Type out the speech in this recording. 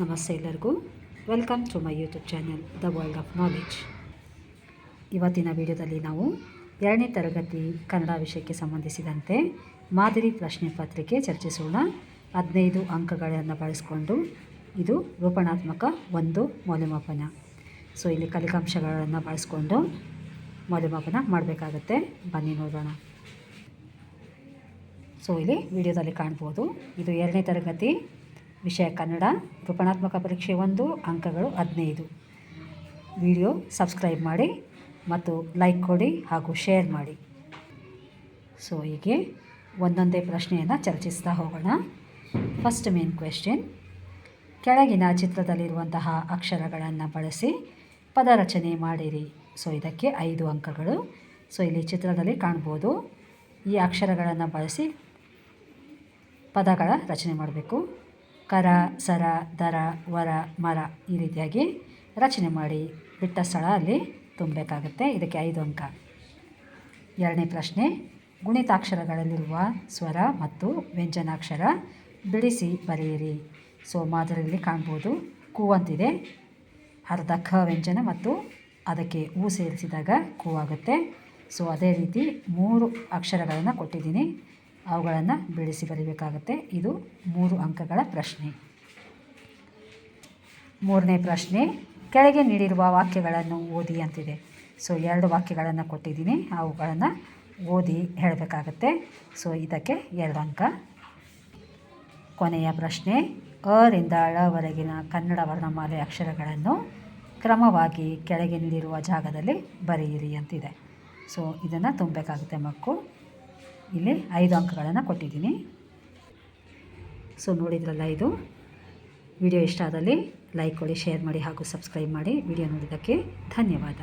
ನಮಸ್ತೆ ಎಲ್ಲರಿಗೂ. Welcome to my YouTube channel the world of knowledge ಇವತ್ತಿನ ವಿಡಿಯೋದಲ್ಲಿ ನಾವು ಎರಡನೇ ತರಗತಿ ಕನ್ನಡ ವಿಷಯಕ್ಕೆ ಸಂಬಂಧಿಸಿದಂತೆ ಮಾದರಿ ಪ್ರಶ್ನೆ ಪತ್ರಿಕೆ ಚರ್ಚಿಸೋಣ. ಹದಿನೈದು ಅಂಕಗಳನ್ನು ಬಳಸಿಕೊಂಡು ಇದು ರೂಪಣಾತ್ಮಕ ಒಂದು ಮೌಲ್ಯಮಾಪನ. ಸೊ ಇಲ್ಲಿ ಕಲಿಕಾಂಶಗಳನ್ನು ಬಳಸ್ಕೊಂಡು ಮೌಲ್ಯಮಾಪನ ಮಾಡಬೇಕಾಗತ್ತೆ. ಬನ್ನಿ ನೋಡೋಣ. ಸೊ ಇಲ್ಲಿ ವಿಡಿಯೋದಲ್ಲಿ ಕಾಣ್ಬೋದು, ಇದು ಎರಡನೇ ತರಗತಿ ವಿಷಯ ಕನ್ನಡ ರೂಪಣಾತ್ಮಕ ಪರೀಕ್ಷೆ ಒಂದು, ಅಂಕಗಳು ಹದಿನೈದು. ವಿಡಿಯೋ ಸಬ್ಸ್ಕ್ರೈಬ್ ಮಾಡಿ ಮತ್ತು ಲೈಕ್ ಕೊಡಿ ಹಾಗೂ ಶೇರ್ ಮಾಡಿ. ಸೊ, ಹೀಗೆ ಒಂದೊಂದೇ ಪ್ರಶ್ನೆಯನ್ನು ಚರ್ಚಿಸ್ತಾ ಹೋಗೋಣ. ಫಸ್ಟ್ ಮೇನ್ ಕ್ವೆಶ್ಚನ್ ಕೆಳಗಿನ ಚಿತ್ರದಲ್ಲಿರುವಂತಹ ಅಕ್ಷರಗಳನ್ನು ಬಳಸಿ ಪದ ರಚನೆ ಮಾಡಿರಿ. ಸೊ ಇದಕ್ಕೆ ಐದು ಅಂಕಗಳು. ಸೊ ಇಲ್ಲಿ ಚಿತ್ರದಲ್ಲಿ ಕಾಣ್ಬೋದು. ಈ ಅಕ್ಷರಗಳನ್ನು ಬಳಸಿ ಪದಗಳ ರಚನೆ ಮಾಡಬೇಕು. ಕರ, ಸರ, ದರ, ವರ, ಮರ ಈ ರೀತಿಯಾಗಿ ರಚನೆ ಮಾಡಿ ಬಿಟ್ಟ ಸ್ಥಳ ಅಲ್ಲಿ ತುಂಬಬೇಕಾಗುತ್ತೆ. ಇದಕ್ಕೆ ಐದು ಅಂಕ. ಎರಡನೇ ಪ್ರಶ್ನೆ, ಗುಣಿತಾಕ್ಷರಗಳಲ್ಲಿರುವ ಸ್ವರ ಮತ್ತು ವ್ಯಂಜನಾಕ್ಷರ ಬಿಡಿಸಿ ಬರೆಯಿರಿ. ಸೊ, ಮಾದರಿಯಲ್ಲಿ ಕಾಣ್ಬೋದು. ಕು ಅಂತಿದೆ. ಅರ್ಧ ಖ ವ್ಯಂಜನ ಮತ್ತು ಅದಕ್ಕೆ ಹೂ ಸೇರಿಸಿದಾಗ ಕೂ ಆಗುತ್ತೆ. ಸೊ, ಅದೇ ರೀತಿ ಮೂರು ಅಕ್ಷರಗಳನ್ನು ಕೊಟ್ಟಿದ್ದೀನಿ. ಅವುಗಳನ್ನು ಬಿಡಿಸಿ ಬರೀಬೇಕಾಗುತ್ತೆ. ಇದು ಮೂರು ಅಂಕಗಳ ಪ್ರಶ್ನೆ. ಮೂರನೇ ಪ್ರಶ್ನೆ, ಕೆಳಗೆ ನೀಡಿರುವ ವಾಕ್ಯಗಳನ್ನು ಓದಿ ಅಂತಿದೆ. ಸೊ, ಎರಡು ವಾಕ್ಯಗಳನ್ನು ಕೊಟ್ಟಿದ್ದೀನಿ. ಅವುಗಳನ್ನು ಓದಿ ಹೇಳಬೇಕಾಗತ್ತೆ. ಸೊ, ಇದಕ್ಕೆ ಎರಡು ಅಂಕ. ಕೊನೆಯ ಪ್ರಶ್ನೆ ಅರಿಂದ ಅಳವರೆಗಿನ ಕನ್ನಡ ವರ್ಣಮಾಲೆ ಅಕ್ಷರಗಳನ್ನು ಕ್ರಮವಾಗಿ ಕೆಳಗೆ ನೀಡಿರುವ ಜಾಗದಲ್ಲಿ ಬರೆಯಿರಿ ಅಂತಿದೆ. ಸೊ, ಇದನ್ನು ತುಂಬಬೇಕಾಗುತ್ತೆ ಮಕ್ಕಳು ಇಲ್ಲಿ ಐದು ಅಂಕಗಳನ್ನು ಕೊಟ್ಟಿದ್ದೀನಿ. ಸೊ ನೋಡಿದ್ರಲ್ಲ ಇದು? ವಿಡಿಯೋ ಇಷ್ಟ ಆದಲ್ಲಿ ಲೈಕ್ ಕೊಡಿ, ಶೇರ್ ಮಾಡಿ ಹಾಗೂ ಸಬ್ಸ್ಕ್ರೈಬ್ ಮಾಡಿ. ವಿಡಿಯೋ ನೋಡಿದ್ದಕ್ಕೆ ಧನ್ಯವಾದ.